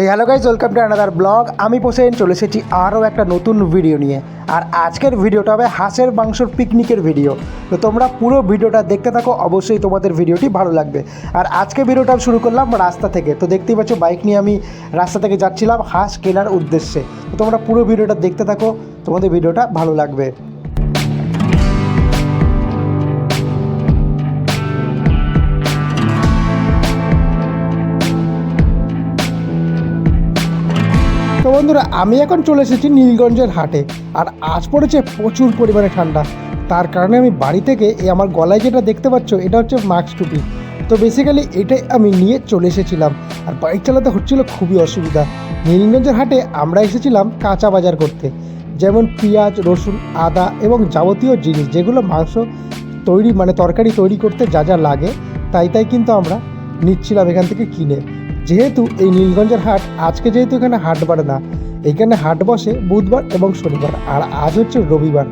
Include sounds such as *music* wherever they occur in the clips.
এই hello guys welcome to another blog আমি পোসেন চলে এসেছি আরও একটা নতুন ভিডিও নিয়ে। আর আজকের ভিডিওটা হবে হাঁসের মাংসর পিকনিকের ভিডিও তো তোমরা পুরো ভিডিওটা দেখতে থাকো, অবশ্যই তোমাদের ভিডিওটি ভালো লাগবে। আর আজকে ভিডিওটা শুরু করলাম রাস্তা থেকে। তো দেখতেই পাচ্ছ বাইক নিয়ে আমি রাস্তা থেকে যাচ্ছিলাম হাঁস কেনার উদ্দেশ্যে। তো তোমরা পুরো ভিডিওটা দেখতে থাকো, তোমাদের ভিডিওটা ভালো লাগবে। বন্ধুরা, আমি এখন চলে এসেছি নীলগঞ্জের হাটে, আর আজ পড়েছে প্রচুর পরিমাণে ঠান্ডা। তার কারণে আমি বাড়ি থেকে এই আমার গলায় যেটা দেখতে পাচ্ছ, এটা হচ্ছে মাস্ক টুপি। তো বেসিক্যালি এটাই আমি নিয়ে চলে এসেছিলাম, আর বাইক চালাতে হচ্ছিল খুবই অসুবিধা। নীলগঞ্জের হাটে আমরা এসেছিলাম কাঁচা বাজার করতে, যেমন পেঁয়াজ, রসুন, আদা এবং যাবতীয় জিনিস, যেগুলো মাংস তৈরি মানে তরকারি তৈরি করতে যা যা লাগে, তাই তাই কিন্তু আমরা নিচ্ছিলাম এখান থেকে কিনে। যেহেতু এই নীলগঞ্জের হাট, আজকে যেহেতু এখানে হাট বাড়ে না, এখানে হাট বসে বুধবার এবং শনিবার, আর আজ হচ্ছে রবিবার।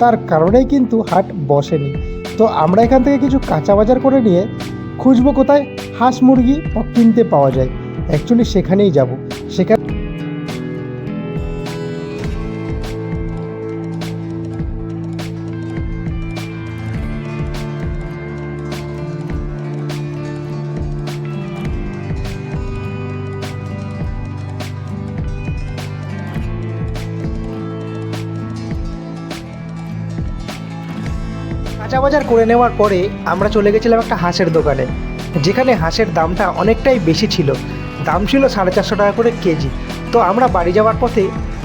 তার কারণেই কিন্তু হাট বসেনি। তো আমরা এখান থেকে কিছু কাঁচা বাজার করে নিয়ে খুঁজবো কোথায়? হাঁস মুরগি কিনতে পাওয়া যায়। অ্যাকচুয়ালি সেখানেই যাব। সেখানে কাঁচা বাজার করে নেওয়ার পরে আমরা চলে গেছিলাম একটা হাঁসের দোকানে, যেখানে হাঁসের দামটা অনেকটাই বেশি ছিল। দাম ছিল সাড়ে চারশো টাকা করে কেজি। তো আমরা বাড়ি যাওয়ার পথে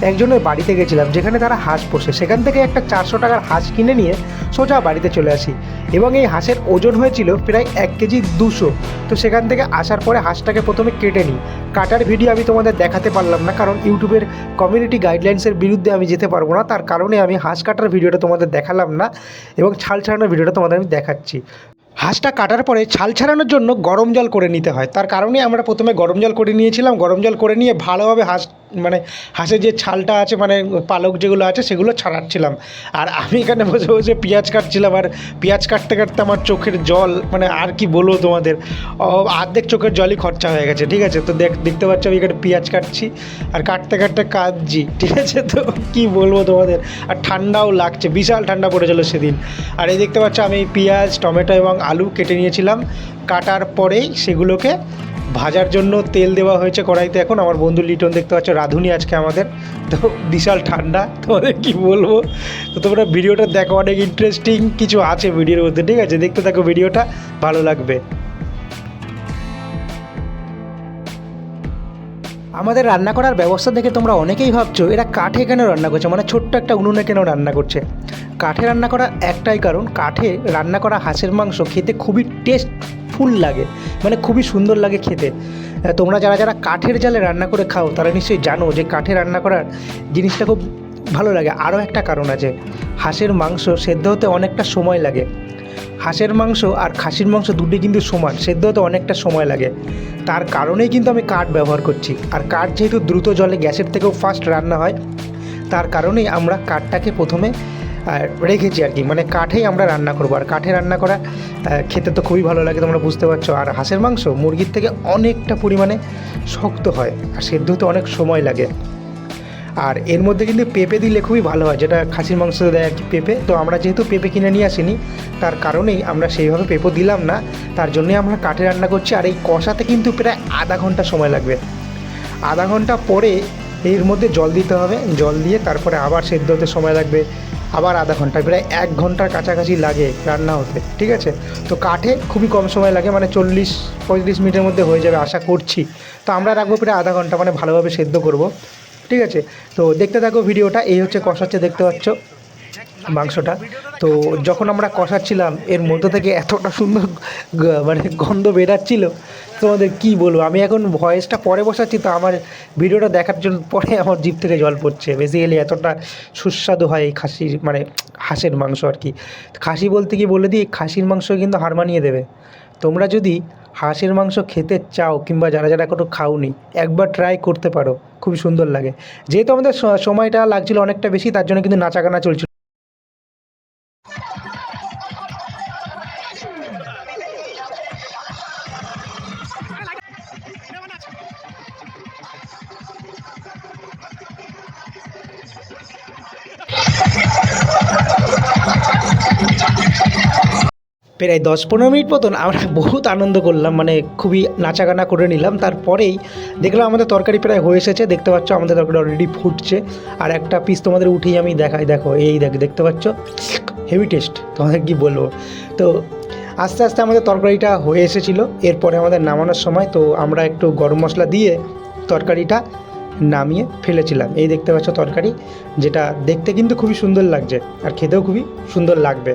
একজনের বাড়িতে গেছিলাম, যেখানে তারা হাঁস পোষে। সেখান থেকে একটা চারশো টাকার হাঁস কিনে নিয়ে সোজা বাড়িতে চলে আসি। এবং এই হাঁসের ওজন হয়েছিল প্রায় এক কেজি দুশো। তো সেখান থেকে আসার পরে হাঁসটাকে প্রথমে কেটে নিই। কাটার ভিডিও আমি তোমাদের দেখাতে পারলাম না, কারণ ইউটিউবের কমিউনিটি গাইডলাইন্সের বিরুদ্ধে আমি যেতে পারব না, তার কারণে আমি হাঁস কাটার ভিডিওটা তোমাদের দেখালাম না এবং ছাল ছাড়ানোর ভিডিওটা তোমাদের আমি দেখাচ্ছি। হাঁসটা কাটার পরে ছাল ছাড়ানোর জন্য গরম জল করে নিতে হয়, তার কারণে আমরা প্রথমে গরম জল করে নিয়েছিলাম, গরম জল করে নিয়ে ভালোভাবে হাঁস মানে হাঁসের যে ছালটা আছে মানে পালক যেগুলো আছে, সেগুলো ছাড়াচ্ছিলাম। আর আমি এখানে বসে বসে পেঁয়াজ কাটছিলাম, আর পেঁয়াজ কাটতে কাটতে আমার চোখের জল মানে আর কি বলব তোমাদের? অর্ধেক চোখের জলই খরচা হয়ে গেছে, ঠিক আছে? তো দেখ, দেখতে পাচ্ছ আমি এখানে পেঁয়াজ কাটছি, আর কাটতে কাটতে কাঁদছি, ঠিক আছে? তো কি বলব তোমাদের? আর ঠান্ডাও লাগছে, বিশাল ঠান্ডা পড়েছিল সেদিন। আর এই দেখতে পাচ্ছ আমি পেঁয়াজ, টমেটো এবং আলু কেটে নিয়েছিলাম, কাটার পরেই সেগুলোকে ভাজার জন্য তেল দেওয়া হয়েছে কড়াইতে। এখন আমার বন্ধু লিটন দেখতে পাচ্ছ, রাঁধুনি আজকে আমাদের। তো বিশাল ঠান্ডা তোমাদের কি বলব? তো তোমরা ভিডিওটা দেখো, অনেক ইন্টারেস্টিং কিছু আছে ভিডিওর মধ্যে, ঠিক আছে? দেখতে থাকো ভিডিওটা, ভালো লাগবে। আমাদের রান্না করার ব্যবস্থা দেখে তোমরা অনেকেই ভাবছ, এরা কাঠে কেন রান্না করছে? মানে ছোট্ট একটা উনুনে কেন রান্না করছে? কাঠে রান্না করার একটাই কারণ, কাঠে রান্না করা হাঁসের মাংস খেতে খুবই টেস্টফুল লাগে মানে খুবই সুন্দর লাগে খেতে। তোমরা যারা যারা কাঠের জালে রান্না করে খাও, তারা নিশ্চয়ই জানো যে কাঠে রান্না করার জিনিসটা খুব ভালো লাগে। আরও একটা কারণ আছে, হাঁসের মাংস সেদ্ধ হতে অনেকটা সময় লাগে। হাঁসের মাংস আর খাসির মাংস দুটি কিন্তু সমান, সেদ্ধ হতে অনেকটা সময় লাগে। তার কারণেই কিন্তু আমি কাঠ ব্যবহার করছি। আর কাঠ যেহেতু দ্রুত জলে গ্যাসের থেকেও ফাস্ট রান্না হয়, তার কারণেই আমরা কাঠটাকে প্রথমে আহ, রেখেছি আর কি। মানে কাঠেই আমরা রান্না করব। আর কাঠে রান্না করা খেতে তো খুবই ভালো লাগে তোমরা বুঝতে পারছ। আর হাঁসের মাংস মুরগির থেকে অনেকটা পরিমাণে শক্ত হয় আর সেদ্ধ হতে অনেক সময় লাগে। আর এর মধ্যে কিন্তু পেঁপে দিলে খুবই ভালো হয় যেটা খাসির মাংস দেয় আর কি পেঁপে। তো আমরা যেহেতু পেঁপে কিনে নিয়ে আসিনি তার কারণেই আমরা সেইভাবে পেঁপো দিলাম না। তার জন্যই আমরা কাঠে রান্না করছি আর এই কষাতে কিন্তু প্রায় আধা ঘণ্টা সময় লাগবে। আধা ঘণ্টা পরে এর মধ্যে জল দিতে হবে। জল দিয়ে তারপরে আবার সেদ্ধ হতে সময় লাগবে। আবার আধা ঘণ্টা, প্রায় এক ঘণ্টার কাছাকাছি লাগে রান্না হতে, ঠিক আছে? তো কাঠে খুবই কম সময় লাগে মানে চল্লিশ, পঁয়ত্রিশ মিনিটের মধ্যে হয়ে যাবে আশা করছি। তো আমরা রাখব প্রায় আধা ঘণ্টা মানে ভালোভাবে সেদ্ধ করব, ঠিক আছে? তো দেখতে থাকো ভিডিওটা, এই হচ্ছে কষাচ্ছে, দেখতে পাচ্ছ? মাংসটা। তো যখন আমরা কষাচ্ছিলাম, এর মধ্য থেকে এতটা সুন্দর মানে গন্ধ বেরাচ্ছিল, তোমাদের কি বলব? আমি এখন ভয়েসটা পরে বসাচ্ছি, তো আমার ভিডিওটা দেখার জন্য পরে আমার জিভ থেকে জল পড়ছে। বেসিক্যালি এতটা সুস্বাদু হয় এই খাসির মানে হাঁসের মাংস আর কি। খাসি বলতে কি বলে দিই? খাসির মাংস কিন্তু হার মানিয়ে দেবে। তোমরা যদি হাঁসের মাংস খেতে চাও, কিংবা যারা যারা কোনো খাওনি, একবার ট্রাই করতে পারো। খুবই সুন্দর লাগে। যেহেতু আমাদের সময়টা লাগছিল অনেকটা বেশি, তার জন্য কিন্তু নাচা গানা চলছিল। প্রায় দশ পনেরো মিনিট মতন আমরা বহুত আনন্দ করলাম মানে খুবই নাচাগানা করে নিলাম। তারপরেই দেখলাম আমাদের তরকারি প্রায় হয়ে এসেছে, দেখতে পাচ্ছ আমাদের তরকারি অলরেডি ফুটছে। আর একটা পিস তোমাদের উঠেই আমি দেখাই, দেখো, এই দেখ, দেখতে পাচ্ছ? হেভি টেস্ট তোমাদের কি বলব? তো আস্তে আস্তে আমাদের তরকারিটা হয়ে এসেছিল, এরপরে আমাদের নামানোর সময়, তো আমরা একটু গরম মশলা দিয়ে তরকারিটা নামিয়ে ফেলেছিলাম। এই দেখতে পাচ্ছ তরকারি, যেটা দেখতে কিন্তু খুবই সুন্দর লাগছে, আর খেতেও খুবই সুন্দর লাগবে।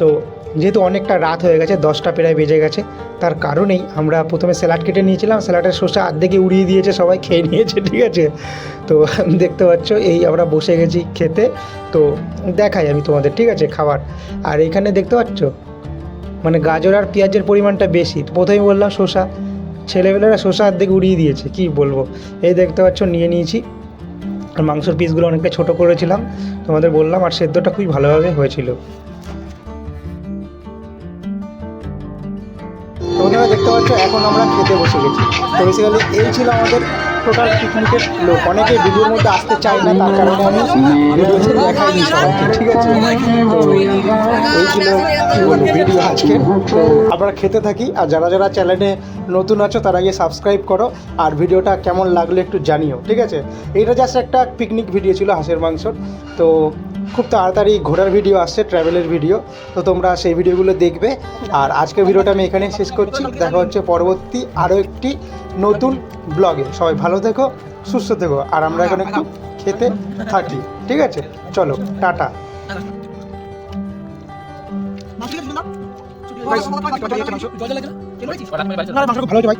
তো যেহেতু অনেকটা রাত হয়ে গেছে, দশটা প্রায় বেজে গেছে, তার কারণেই আমরা প্রথমে স্যালাড কেটে নিয়েছিলাম, স্যালাডের শসা আর্ধেকে উড়িয়ে দিয়েছে, সবাই খেয়ে নিয়েছে, ঠিক আছে? তো *laughs* দেখতে পাচ্ছ, এই আমরা বসে গেছি খেতে, তো দেখাই আমি তোমাদের, ঠিক আছে, খাবার। আর এইখানে দেখতে পাচ্ছ মানে গাজর আর পেঁয়াজের পরিমাণটা বেশি প্রথমেই বললাম শসা ছেলেবেলেরা শসা অর্ধেক উড়িয়ে দিয়েছে, কি বলব? এই দেখতে পাচ্ছ, নিয়ে নিয়েছি, আর মাংসের পিসগুলো অনেকটা ছোটো করেছিলাম, তোমাদের বললাম, আর সেদ্ধটা খুবই ভালোভাবে হয়েছিল। তোমরা এখন আমরা খেতে বসে গেছি। তো বেসিক্যালি এই ছিল আমাদের টোটাল পিকনিকের লোক অনেকে ভিডিওর মধ্যে আসতে চায় না, তার কারণে আমি ভিডিওতে দেখাইনি সবাইকে, ঠিক আছে? তো এই ছিল ভিডিও আজকে। তো আমরা খেতে থাকি, আর যারা যারা চ্যানেলে নতুন আছো, তারা গিয়ে সাবস্ক্রাইব করো, আর ভিডিওটা কেমন লাগল একটু জানিও, ঠিক আছে? এইটা জাস্ট একটা পিকনিক ভিডিও ছিল হাঁসের মাংসর। তো খুব তাড়াতাড়ি ঘোরার ভিডিও আসছে ট্রাভেলের ভিডিও তো তোমরা সেই ভিডিওগুলো দেখবে। আর আজকের ভিডিওটা আমি এখানে শেষ করছি। দেখা হচ্ছে পরবর্তী আরও একটি নতুন ব্লগে সবাই ভালো থেকো সুস্থ থেকো। আর আমরা এখন একটু খেতে থাকি ঠিক আছে? চলো টাটা। ভালো হচ্ছে ভাই।